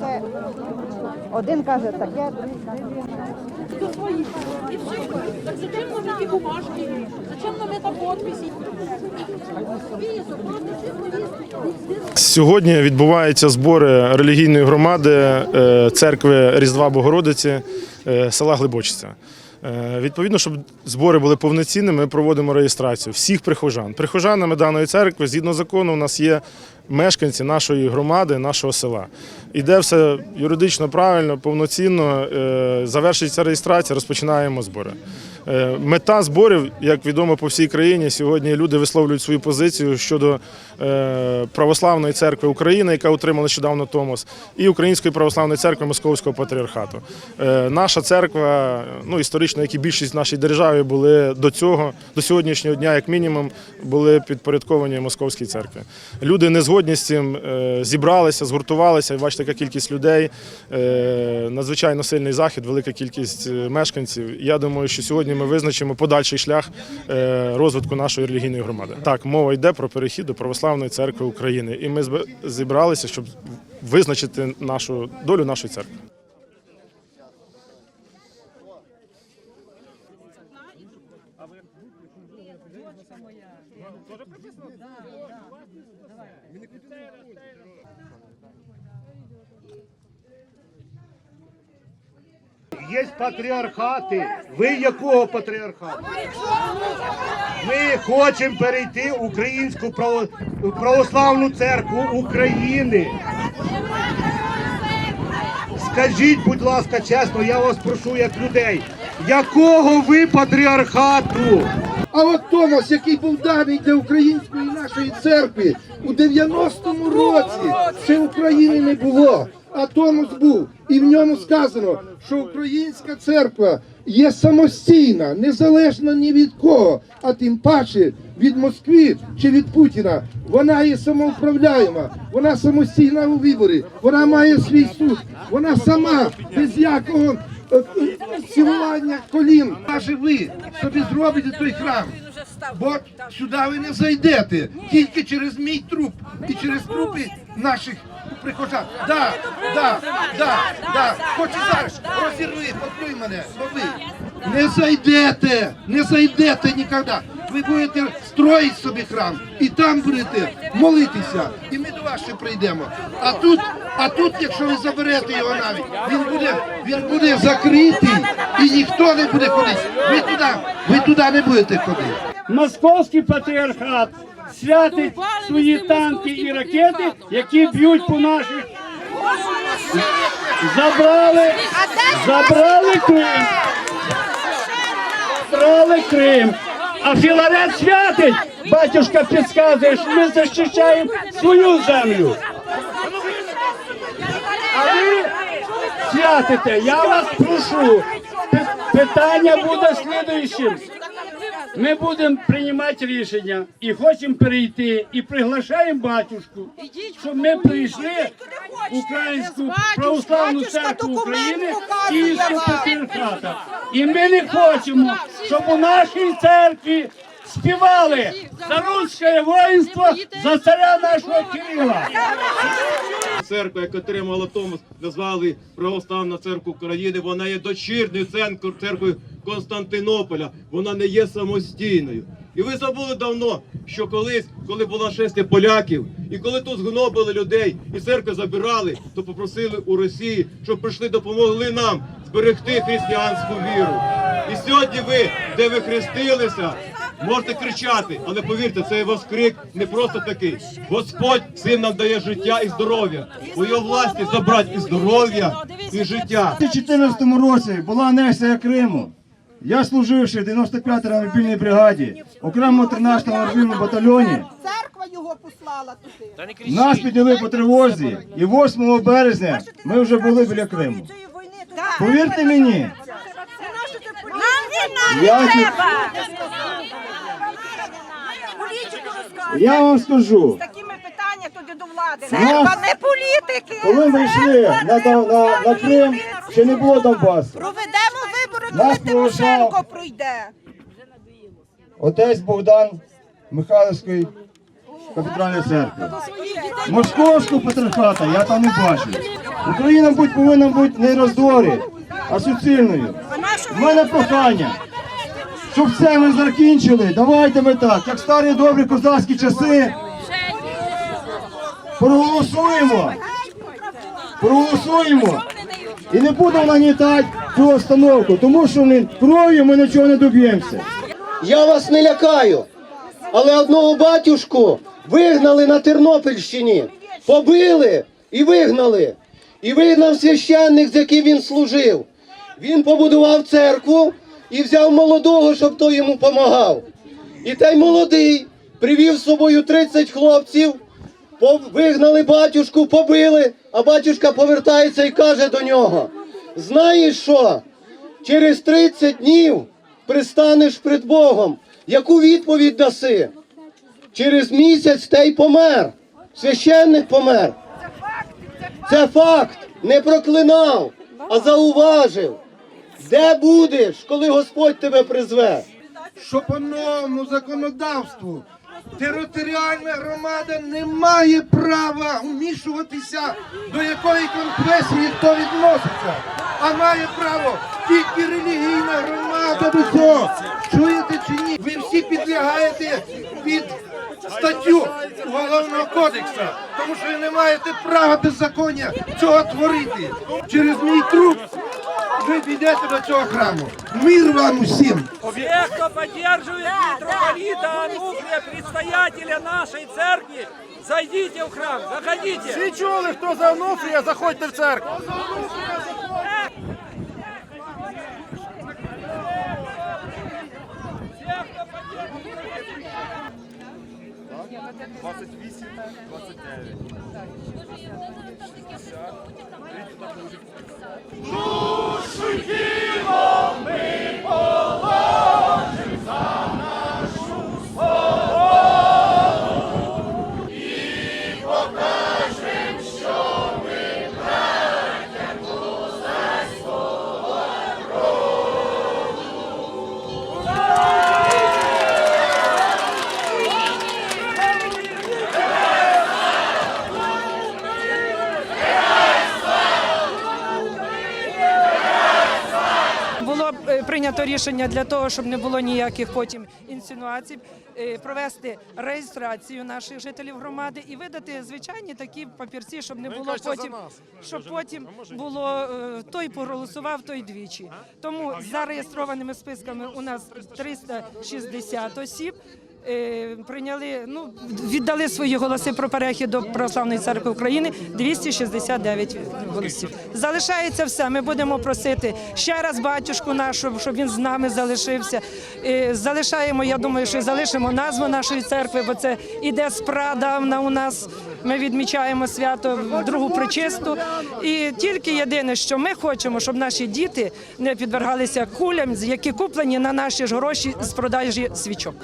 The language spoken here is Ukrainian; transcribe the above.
Це один каже таке, другий каже. И все. Так зачем нам эти бумажки? Зачем нам? Список, подписи. Сьогодні відбуваються збори релігійної громади е, церкви Різдва Богородиці е, села Глибочиця. Е, Відповідно, щоб збори були повноцінними, ми проводимо реєстрацію всіх прихожан. Прихожанами даної церкви, згідно закону, у нас є мешканці нашої громади, нашого села. Іде все юридично правильно, повноцінно. Завершується реєстрація, розпочинаємо збори. Е, Мета зборів, як відомо по всій країні, сьогодні люди висловлюють свою позицію щодо е, православної церкви України, яка отримала нещодавно Томос, і Української православної церкви Московського патріархату. Е, Наша церква, ну історично, як і більшість в нашій державі, були до цього, до сьогоднішнього дня, як мінімум, були підпорядковані Московській церкві. Люди не згодні з цим зібралися, згуртувалися. І бачите, яка кількість людей, надзвичайно сильний захід, велика кількість мешканців. Я думаю, що сьогодні ми визначимо подальший шлях е, розвитку нашої релігійної громади. Так, мова йде про перехід до православної церкви України, і ми зібралися, щоб визначити нашу долю нашої церкви. Є патріархати. Ви якого патріархату? Ми хочемо перейти Українську право- православну церкву України. Скажіть, будь ласка, чесно, я вас прошу як людей, якого ви патріархату? А от Томас, який був даний для української нашої церкви у 90-му році, ще України не було. А Томас був, і в ньому сказано, що українська церква є самостійна, незалежна ні від кого, а тим паче від Москви чи від Путіна. Вона є самоуправляєма, вона самостійна у виборі, вона має свій суд, вона сама без якого е, е, цілування колін. Каже ви собі зробите той храм. Бо сюди ви не зайдете тільки через мій труп і через трупи наших прихожан. Да, да, да, да. Хоче зараз розірви, поплюй мене, лови. Не зайдете, не зайдете ніколи. Ви будете строїти собі храм і там будете молитися. І ми до вас ще прийдемо. А тут, а тут, якщо ви заберете його навіть, він буде, він буде закритий і ніхто не буде ходити. Ви туди, ви туди не будете ходити. Московський патріархат святить свої танки і ракети, які б'ють по наших. Забрали, забрали Крим. Забрали Крим. А Філарет святить, батюшка підказує, що ми захищаємо свою землю. А ви святите, я вас прошу. Питання буде слідуючим. Ми будемо приймати рішення і хочемо перейти, і приглашаємо батюшку, щоб ми прийшли в Українську православну церкву України Київського патріархата. І ми не хочемо, щоб у нашій церкві співали за руське воїнство, за царя нашого Кирила. Церква, яка отримала Томос, назвали Православна церква України. Вона є дочірньою церквою Константинополя. Вона не є самостійною. І ви забули давно, що колись, коли була шестя поляків, і коли тут згнобили людей, і церкви забирали, то попросили у Росії, щоб прийшли, допомогли нам зберегти християнську віру. І сьогодні ви, де ви хрестилися, Можете кричати, але повірте, цей ваш крик не просто такий. Господь всім нам дає життя і здоров'я. У його власті забрати і здоров'я, і життя. У 2014 році була анексія Криму. Я служив в 95-й мобільній бригаді, окремо 13-му мобільному батальйоні. Церква його послала туди. Нас підняли по тривозі, і 8 березня ми вже були біля Криму. Повірте мені, я, я вам скажу, Такими питання туди до влади. Церква не політики. коли ми йшли на, на, на, на Крим, ще не було Донбасу. Проведемо вибори, Нас коли Тимошенко проважав. пройде. Отець Богдан Михайлівської кафедральної церкви. Московського патріархата я там не бачу. Україна будь повинна бути не роздорі, а суцільною. У мене прохання, щоб це ми закінчили. Давайте ми так, як старі добрі козацькі часи. Проголосуємо. Проголосуємо. І не будемо нагнітати цю остановку, тому що не- кров'ю ми нічого не доб'ємося. Я вас не лякаю, але одного батюшку вигнали на Тернопільщині, побили і вигнали. І вигнав священник, з яким він служив. Він побудував церкву і взяв молодого, щоб той йому помагав. І той молодий привів з собою 30 хлопців, вигнали батюшку, побили, а батюшка повертається і каже до нього: Знаєш що? Через 30 днів пристанеш перед Богом. Яку відповідь даси? Через місяць той помер. Священник помер. Це факт. Не проклинав, а зауважив. Де будеш, коли Господь тебе призве? що по новому законодавству територіальна громада не має права вмішуватися до якої конфесії хто відноситься, а має право тільки релігійна громада до цього. Чуєте чи ні? Ви всі підлягаєте під статтю Уголовного кодексу, тому що ви не маєте права беззаконня цього творити. Через мій труп ви підете до цього храму. Мир вам усім! Все, кто поддерживает митрополита Ануфрия, предстоятеля нашей церкви, зайдите в храм, заходите. Всі чули, хто за Онуфрія, заходьте в церкву. Було прийнято рішення для того, щоб не було ніяких потім інсинуацій, е, провести реєстрацію наших жителів громади і видати звичайні такі папірці, щоб не було потім, щоб потім було е, той проголосував, той двічі. Тому за реєстрованими списками у нас 360 осіб. Е, Прийняли, ну віддали свої голоси про перехід до православної церкви України 269 голосів. Залишається все. Ми будемо просити ще раз батюшку нашу, щоб він з нами залишився. Е, Залишаємо. Я думаю, що залишимо назву нашої церкви, бо це іде спрадавна у нас. Ми відмічаємо свято другу причисту. І тільки єдине, що ми хочемо, щоб наші діти не підвергалися кулям, які куплені на наші ж гроші з продажі свічок.